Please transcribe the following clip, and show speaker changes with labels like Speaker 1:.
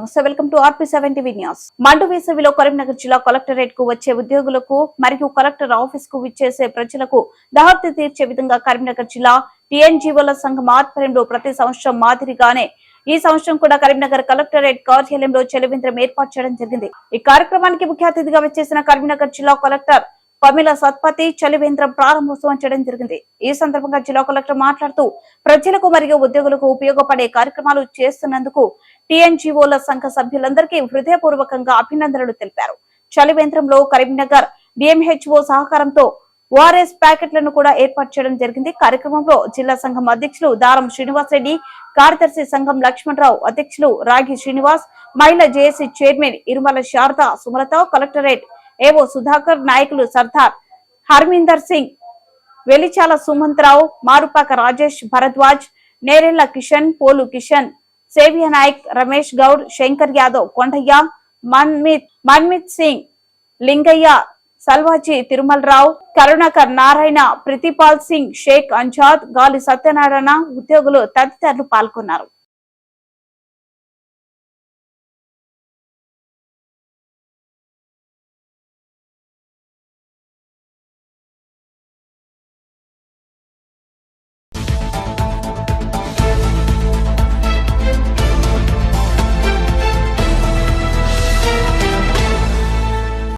Speaker 1: నమస్తే welcome to RP seven TV news. మండు వేసవిలో కరీంనగర్ జిల్లా కలెక్టరేట్కు వచ్చే ఉద్యోగులకు మరియు కలెక్టర్ ఆఫీస్కు విచ్చేసే ప్రజలకు దహర్తి తీర్చే విధంగా కరీంనగర్ జిల్లా టీఎన్జీఓల సంఘం ఆధ్వర్యంలో ప్రతి సంవత్సరం మాదిరిగానే ఈ సంవత్సరం కూడా కరీంనగర్ కలెక్టరేట్ కార్యాలయంలో చెలవింద్రం ఏర్పాటు చేయడం జరిగింది. ఈ కార్యక్రమానికి ముఖ్య అతిథిగా వచ్చేసిన కరీంనగర్ జిల్లా కలెక్టర్ పమిల సత్పతి చలివేంద్రం ప్రారంభోత్సవం చేయడం జరిగింది. ఈ సందర్భంగా జిల్లా కలెక్టర్ మాట్లాడుతూ ప్రజలకు మరియు ఉద్యోగులకు ఉపయోగపడే కార్యక్రమాలు చేస్తున్నందుకు టీఎన్జీఓల సంఘ సభ్యులందరికీ హృదయపూర్వకంగా అభినందనలు తెలిపారు. చలివేంద్రంలో కరీంనగర్ డిఎంహెచ్ఓ సహకారంతో ఓఆర్ఎస్ ప్యాకెట్లను కూడా ఏర్పాటు చేయడం జరిగింది. కార్యక్రమంలో జిల్లా సంఘం అధ్యక్షులు దారం శ్రీనివాస్ రెడ్డి కార్యదర్శి సంఘం లక్ష్మణరావు అధ్యక్షులు రాగి శ్రీనివాస్ మహిళా JAC chairman Irumala Sharada Sumalatha collectorate AO Sudhakar నాయకులు సర్దార్ హర్మీందర్ సింగ్ వెలిచాల సుమంత్రావు మారుపాక రాజేష్ భరద్వాజ్ నేరెళ్ళ కిషన్ పోలు కిషన్ సేవియ నాయక్ రమేష్ గౌడ్ శంకర్ యాదవ్ కొండయ్య మన్మిత్ మన్మిత్ సింగ్ లింగయ్య సల్వాజీ తిరుమలరావు కరుణాకర్ నారాయణ ప్రతిపాల్ సింగ్ షేక్ అంజాద్ గాలి సత్యనారాయణ ఉద్యోగులు తదితరులు పాల్గొన్నారు.